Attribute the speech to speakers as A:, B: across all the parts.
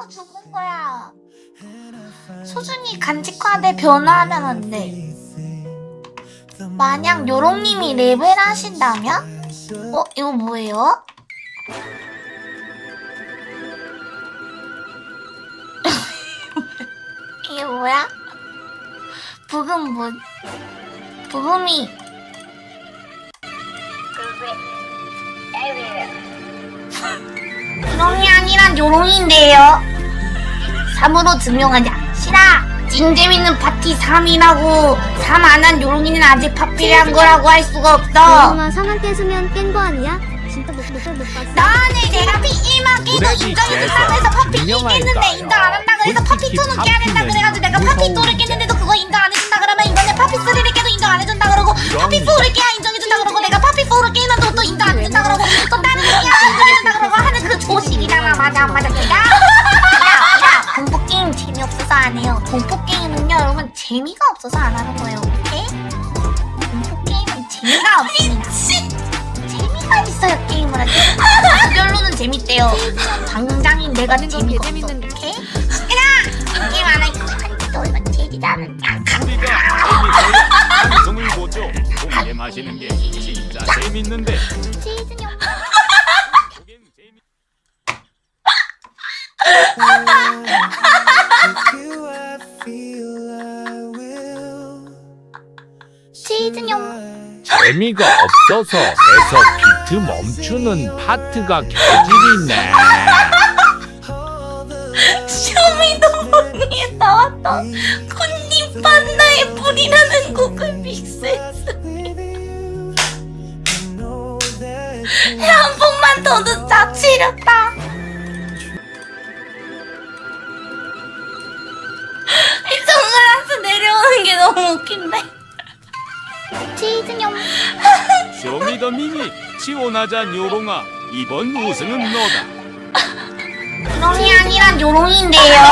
A: 거 죽는 거야. 소중히 간직화돼 변화하면 안 돼. 만약 요롱님이 랩을 하신다면? 어, 이거 뭐예요? 이게 뭐야? 부금 뭐? 부금이 그런 게 아니란 요롱인데요. 3으로 증명하자. 시라! 찐재밌는 파티 3이라고 3 안 한 요롱이는 아직 파피한 거라고 할 수가 없어.
B: 영아 상한 깨수면 깬 거 아니야? 진짜 못, 못, 못 봤어.
A: 너네 내가 P1만 깨도
C: 브래디
A: 인정해준다고 해서 파피 2
C: 인정할까요?
A: 깼는데 인정 안 한다고 해서 파피 2는 깨야 된다 그래가지고 내가 파피 2를 깼는데도 그거 인정 안 해준다 그러면 이번에 파피 3를 깨도 인정 안 해준다 그러고 파피 4를 깨야 인정해준다 그러고 공포 게임은요 여러분 재미가 없어서 안 하는 거예요 오케이? 공포 게임은 재미가 없습니다 재미가 있어요 게임을 할 때. 별로는 재밌대요. 당장인 내가
B: 건
A: 재미가
B: 개
A: 없어.
B: 재밌는데.
A: 오케이? 시끄라. 게임 안할 거야. 또 이거 재미다는
C: 우리가 재밌어야 방송을 보죠. 공개 마시는 게 진짜 재밌는데.
A: 시즌 영.
D: 재미가 없어서 해서 비트 멈추는 파트가 개질이네.
A: 쇼미더머니에 나왔던 콘님 판나의 뿌리라는 곡을 믹스했어. 한 번만 더 듣자 치렸다. 이 선글라스 내려오는 게 너무 웃긴데. 영.
C: 쇼미더미니 지원하자 요롱아 이번 우승은 너다.
A: 그럼이 아니란 요롱인데요.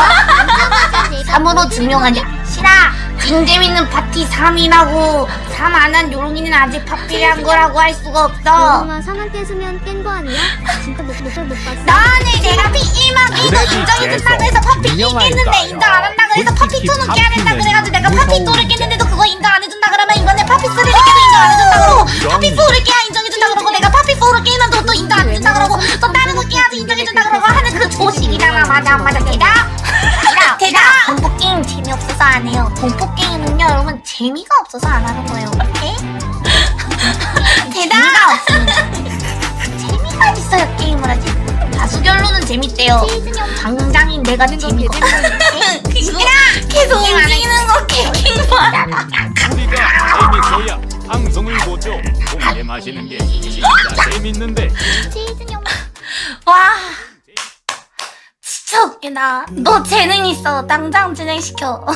A: 3으로 증명하자. 시라! 찐재밌는 파티 3이라고 3 안한 요롱이는 아직 파피한 거라고 할 수가 없어.
B: 영아 상한 깨수면 깬 거 아니야? 진짜 못, 못, 못 봤어.
A: 너네 내가 P1만 깨도
D: 브래디
A: 인정해준다고
D: 깨서
A: 해서 파피 2
D: 인정할까요?
A: 깼는데 인정 안 한다고 해서 파피
D: 솔직히
A: 2는 깨야 된다 그래가지고 내가 파피 2를
D: 무서운
A: 깼는데도 인정 안 해준다 그러고 파피 4를 깨야 인정해준다 그러고 내가 파피 4를 깨는데도 또 인정 안 해준다 그러고 또 다른 거 깨야지 인정해준다 그러고 하는 그 조식이잖아. 맞아 안 맞아. 대답 대답 대답 공포 게임 재미없어서 안 해요. 공포 게임은요 여러분 재미가 없어서 안 하는 거예요. 오케이? 대답 재미가 없습니다 재미가 있어요 게임을 하지. 다수 결론은 재밌대요. 당장인 내가 재미가 없어 계속 움직이는 거 개킹만
C: 우리가 재밌어야 방송을 보죠. 공개 마시는 게 진짜 재밌는데.
A: 와. 진짜 웃기다. 너 재능 있어. 당장 진행시켜.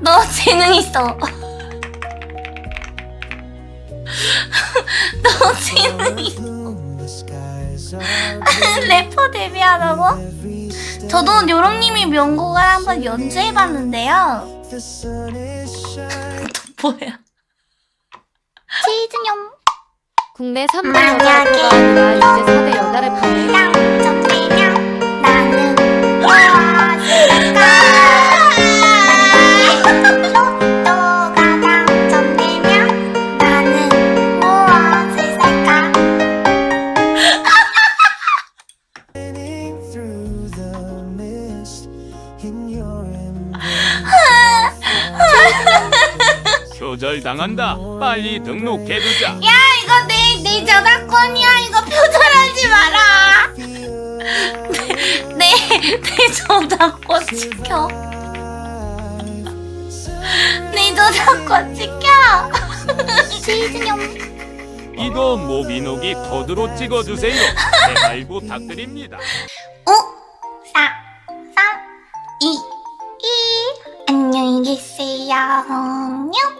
A: 너 재능 있어. 너 재능 있어. 래퍼 데뷔하라고? 저도 요롱님이 명곡을 한번 연주해봤는데요 뭐야 시즌용
B: 국내 3대
A: 만약에
B: 여자가 아니라 이제 4대 여자를 파네.
A: 당첨되면 나는 무엇을까 로또가 당첨되면 나는 무엇을 살까
E: through the mist in your embrace.
C: 표절 당한다. 빨리 등록해두자.
A: 야 이거 내, 내 저작권이야 이거 표절하지 마라 내, 내 저작권 지켜 내 저작권 지켜
C: 이거 모비노기 코드로 찍어주세요. 제발 부탁드립니다.
A: 5, 4, 3, 2, 1 안녕히 계세요. 안녕.